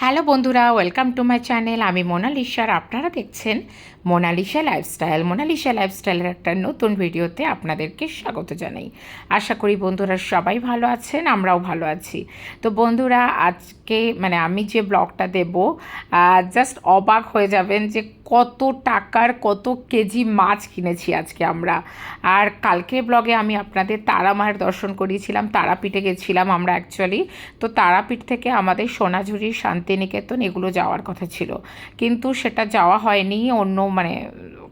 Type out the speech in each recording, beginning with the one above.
Hello বন্ধুরা, welcome to my channel. আমি মোনালিসা আর আপনারা দেখছেন মোনালিসা লাইফস্টাইল। মোনালিসা লাইফস্টাইলের একটা নতুন ভিডিওতে আপনাদেরকে স্বাগত জানাই। আশা করি বন্ধুরা সবাই ভালো আছেন, আমরাও ভালো আছি। তো বন্ধুরা, আজকে মানে আমি যে ব্লগটা দেব জাস্ট অবাক হয়ে যাবেন যে কত টাকার কত কেজি মাছ কিনেছি আজকে আমরা। আর কালকে ব্লগে আমি আপনাদের তারা মায়ের দর্শন করিয়েছিলাম, তারাপীঠে গেছিলাম আমরা অ্যাকচুয়ালি তো তারাপীঠ থেকে আমাদের সোনাঝুরি শান্তিনিকেতন, এগুলো যাওয়ার কথা ছিল। কিন্তু সেটা যাওয়া হয়নি অন্য মানে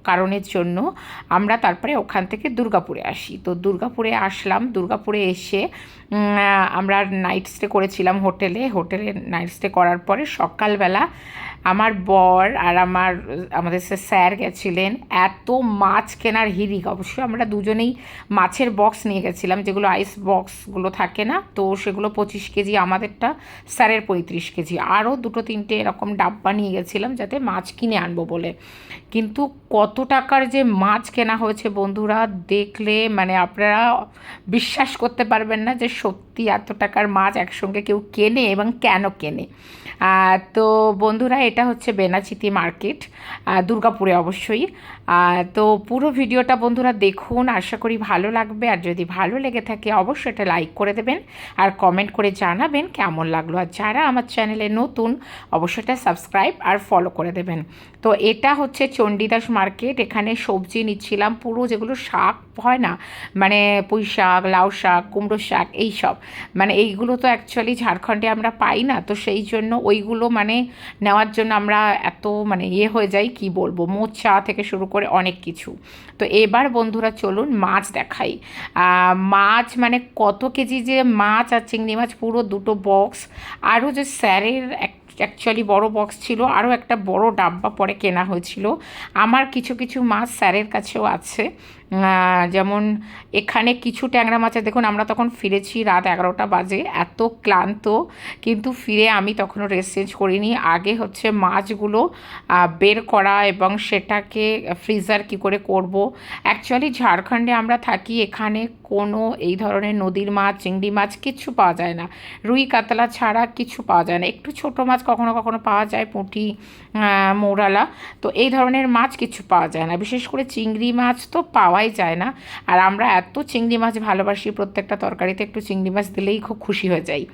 কারণের জন্য। আমরা তারপরে ওখান থেকে দুর্গাপুরে আসি। তো দুর্গাপুরে আসলাম। দুর্গাপুরে এসে আমরা নাইট স্টে করেছিলাম হোটেলে। হোটেলে নাইট স্টে করার পরে সকালবেলা আমার বর আর আমার, আমাদের স্যার গেছিলেন। এত মাছ কেনার হিরিক অবশ্যই আমরা দুজনেই মাছের বক্স নিয়ে গেছিলাম, যেগুলো আইস বক্সগুলো থাকে না? তো সেগুলো পঁচিশ কেজি, আমাদেরটা স্যারের পঁয়ত্রিশ কেজি। আরও দুটো তিনটে এরকম ডাব্বা নিয়ে গেছিলাম যাতে মাছ কিনে আনব বলে। কিন্তু কত টাকার যে মাছ কেনা হয়েছে বন্ধুরা, দেখলে মানে আপনারা বিশ্বাস করতে পারবেন না যে সত্যি এত টাকার মাছ একসঙ্গে কেউ কেনে এবং কেন কেনে? তো বন্ধুরা, এটা হচ্ছে বেনাচিতি মার্কেট দুর্গাপুরে অবশ্যই। তো পুরো ভিডিওটা বন্ধুরা দেখুন, আশা করি ভালো লাগবে। আর যদি ভালো লেগে থাকে, অবশ্যই এটা লাইক করে দেবেন। আর কমেন্ট করে জানাবেন কেমন লাগল। আর যারা আমার চ্যানেলে নতুন, অবশ্যই এটা সাবস্ক্রাইব আর ফলো করে দেবেন। তো এটা হচ্ছে চণ্ডীদাস মার্কেট। এখানে সবজি নিচ্ছিলাম, পুরো যেগুলো শাক হয় না মানে পুঁই শাক, লাউ শাক, কুমড়ো শাক, এই সব। মানে এইগুলো তো অ্যাকচুয়ালি ঝাড়খণ্ডে আমরা পাই না, তো সেই জন্য ওইগুলো মানে নেওয়ার জন্য আমরা এত মানে ইয়ে হয়ে যাই, কি বলব, মোচা থেকে শুরু করে অনেক কিছু। তো এবার বন্ধুরা চলুন মাছ দেখাই। মাছ মানে কত কেজি যে মাছ আর চিংড়ি মাছ, পুরো দুটো বক্স আরও যে স্যারের এক অ্যাকচুয়ালি বড় বক্স ছিল, আরও একটা বড় ডাব্বা পরে কেনা হয়েছিল। আমার কিছু কিছু মাছ স্যারের কাছেও আছে। যেমন এখানে কিছু ট্যাংরা মাছে দেখুন, আমরা তখন ফিরেছি রাত এগারোটা বাজে, এত ক্লান্ত, কিন্তু ফিরে আমি তখনও রেস্ট চেঞ্জ করিনি। আগে হচ্ছে মাছগুলো বের করা এবং সেটাকে ফ্রিজার কি করে করব? অ্যাকচুয়ালি ঝাড়খণ্ডে আমরা থাকি, এখানে কোনো এই ধরনের নদীর মাছ, চিংড়ি মাছ কিচ্ছু পাওয়া যায় না। রুই কাতলা ছাড়া কিছু পাওয়া যায় না। একটু ছোট মাছ কখনো কখনো পাওয়া যায়, পুঁটি মৌরালা, তো এই ধরনের মাছ কিছু পাওয়া যায় না। বিশেষ করে চিংড়ি মাছ তো পাওয়াই যায় না। আর আমরা এত চিংড়ি মাছ ভালোবাসি, প্রত্যেকটা তরকারিতে একটু চিংড়ি মাছ দিলেই খুব খুশি হয়ে যাই।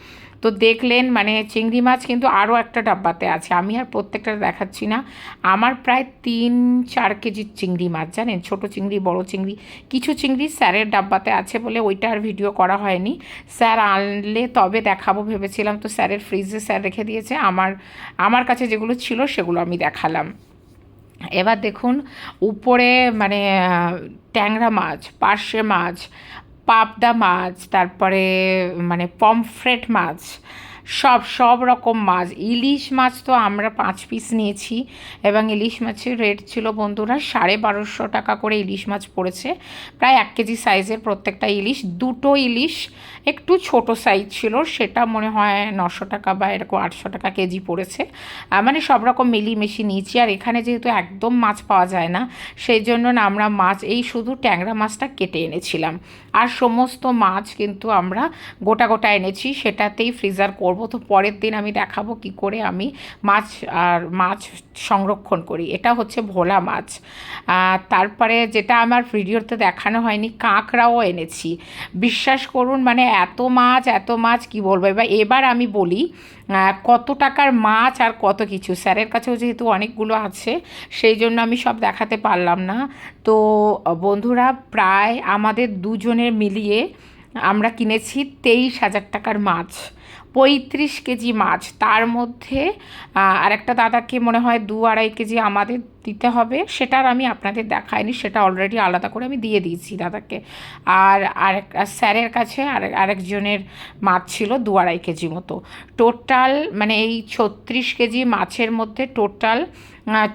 তো দেখলেন মানে চিংড়ি মাছ কিন্তু আরও একটা ডাব্বাতে আছে। আমি আর প্রত্যেকটা দেখাচ্ছি না। আমার প্রায় তিন, চার কেজির চিংড়ি মাছ, জানেন? ছোট চিংড়ি, বড় চিংড়ি। কিছু চিংড়ি স্যারের ডাব্বাতে আছে বলে ওইটা আর ভিডিও করা হয়নি। স্যার আনলে তবে দেখাবো ভেবেছিলাম। তো স্যারের ফ্রিজে স্যার রেখে দিয়েছে। আমার আমার কাছে যেগুলো ছিল সেগুলো আমি দেখালাম। এবার দেখুন উপরে মানে ট্যাংরা মাছ পার্শে মাছ পাবদা মাছ তারপরে মানে পমফ্রেট মাছ সব সব রকম মাছ। ইলিশ মাছ তো আমরা পাঁচ পিস নিয়েছি এবং ইলিশ মাছের রেট ছিল বন্ধুরা সাড়ে বারোশো টাকা করে ইলিশ মাছ পড়েছে। প্রায় এক কেজি সাইজের প্রত্যেকটা ইলিশ। দুটো ইলিশ একটু ছোট সাইজ ছিল, সেটা মনে হয় নশো টাকা বা এরকম আটশো টাকা কেজি পড়েছে। মানে সব রকম মিলিমিশি নিয়েছি। আর এখানে যেহেতু একদম মাছ পাওয়া যায় না, সেই জন্য না আমরা মাছ, এই শুধু ট্যাংরা মাছটা কেটে এনেছিলাম। আর সমস্ত মাছ কিন্তু আমরা গোটা গোটা এনেছি, সেটাতেই ফ্রিজার করব তো পরের দিন আমি দেখাবো কি করে আমি মাছ আর মাছ সংরক্ষণ করি। এটা হচ্ছে ভোলা মাছ। তারপরে যেটা আমার ভিডিওতে দেখানো হয়নি, কাঁকড়াও এনেছি। বিশ্বাস করুন মানে এত মাছ এত মাছ, কি বলব? এবার এবার আমি বলি কত টাকার মাছ আর কত কিছু? স্যারের কাছেও যেহেতু অনেকগুলো আছে, সেই জন্য আমি সব দেখাতে পারলাম না। তো, বন্ধুরা, প্রায় আমাদের দুজনের মিলিয়ে আমরা কিনেছি তেইশ হাজার টাকার মাছ। পঁয়ত্রিশ কেজি মাছ। তার মধ্যে আরেকটা দাদাকে মনে হয় দু আড়াই কেজি আমাদের দিতে হবে। সেটার আমি আপনাদের দেখাইনি, সেটা অলরেডি আলাদা করে আমি দিয়ে দিয়েছি দাদাকে। আর আরেক স্যারের কাছে আরেক আরেকজনের মাছ ছিল দু আড়াই কেজি মতো। টোটাল মানে এই ছত্রিশ কেজি মাছের মধ্যে টোটাল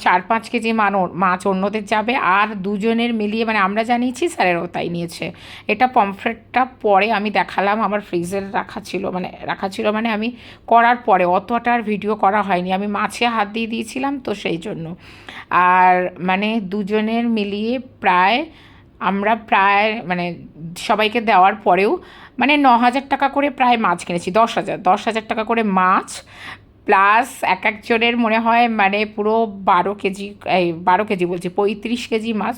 চার পাঁচ কেজি মানো, মাছ অন্যদের যাবে। আর দুজনের মিলিয়ে মানে আমরা জানিয়েছি, স্যারেরও তাই নিয়েছে। এটা পমফ্রেটটা পরে আমি দেখালাম, আমার ফ্রিজের রাখা ছিল মানে রাখা ছিল মানে আমি করার পরে অতটার ভিডিও করা হয়নি। আমি মাছে হাত দিয়ে দিয়েছিলাম তো সেই জন্য। আর মানে দুজনের মিলিয়ে প্রায় আমরা প্রায় মানে সবাইকে দেওয়ার পরেও মানে ন হাজার টাকা করে প্রায় মাছ কিনেছি, দশ হাজার দশ হাজার টাকা করে মাছ প্লাস এক একজনের মনে হয় মানে পুরো বারো কেজি, এই বারো কেজি বলছি, পঁয়ত্রিশ কেজি মাছ,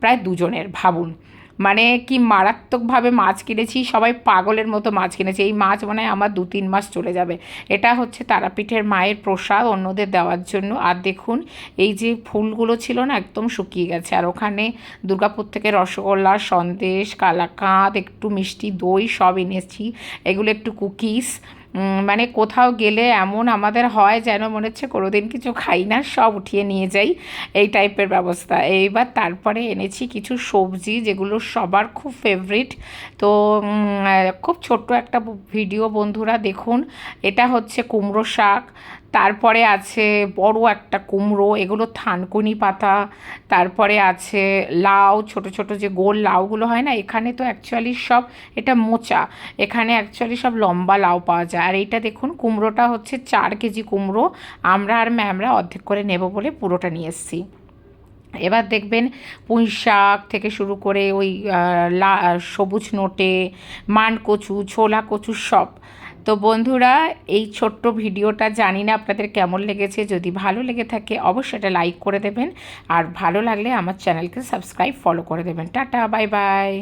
প্রায় দুজনের, ভাবুন। মানে কি মারাত্মকভাবে মাছ কিনেছি সবাই পাগলের মতো মাছ কিনেছে। এই মাছ মানে আমার দু তিন মাস চলে যাবে। এটা হচ্ছে তারাপীঠের মায়ের প্রসাদ অন্যদের দেওয়ার জন্য। আর দেখুন এই যে ফুলগুলো ছিল না একদম শুকিয়ে গেছে। আর ওখানে দুর্গাপুর থেকে রসগোল্লা সন্দেশ কালাকাঁদ একটু মিষ্টি দই সব এনেছি। এগুলো একটু উম, মানে কোথাও গেলে এমন আমাদের হয় যেন মনে হচ্ছে কোনো দিন কিছু খাই না, সব উঠিয়ে নিয়ে যাই। এই টাইপের ব্যবস্থা। এইবার তারপরে এনেছি কিছু সবজি যেগুলো সবার খুব ফেভারিট তো খুব ছোট্ট একটা ভিডিও বন্ধুরা দেখুন। এটা হচ্ছে কুমড়ো শাক। তারপরে আছে বড় একটা কুমড়ো, এগুলো থানকুনি পাতা। তারপরে আছে লাউ, ছোট ছোট যে গোল লাউগুলো হয় না, এখানে তো অ্যাকচুয়ালি সব, এটা মোচা। এখানে অ্যাকচুয়ালি সব লম্বা লাউ পাওয়া যায়। আর এইটা দেখুন, কুমড়োটা হচ্ছে চার কেজি কুমড়ো। আমরা আর ম্যামরা অর্ধেক করে নেব বলে পুরোটা নিয়ে এসেছি। এবার দেখবেন পুঁই শাক থেকে শুরু করে ওই লা, সবুজ নোটে মান কচু ছোলা কচু সব। তো বন্ধুরা, এই ছোট্ট ভিডিওটা জানি না আপনাদের কেমন লেগেছে। যদি ভালো লেগে থাকে, অবশ্যই এটা লাইক করে দেবেন। আর ভালো লাগলে আমার চ্যানেলকে সাবস্ক্রাইব, ফলো করে দেবেন। Tata, bye bye.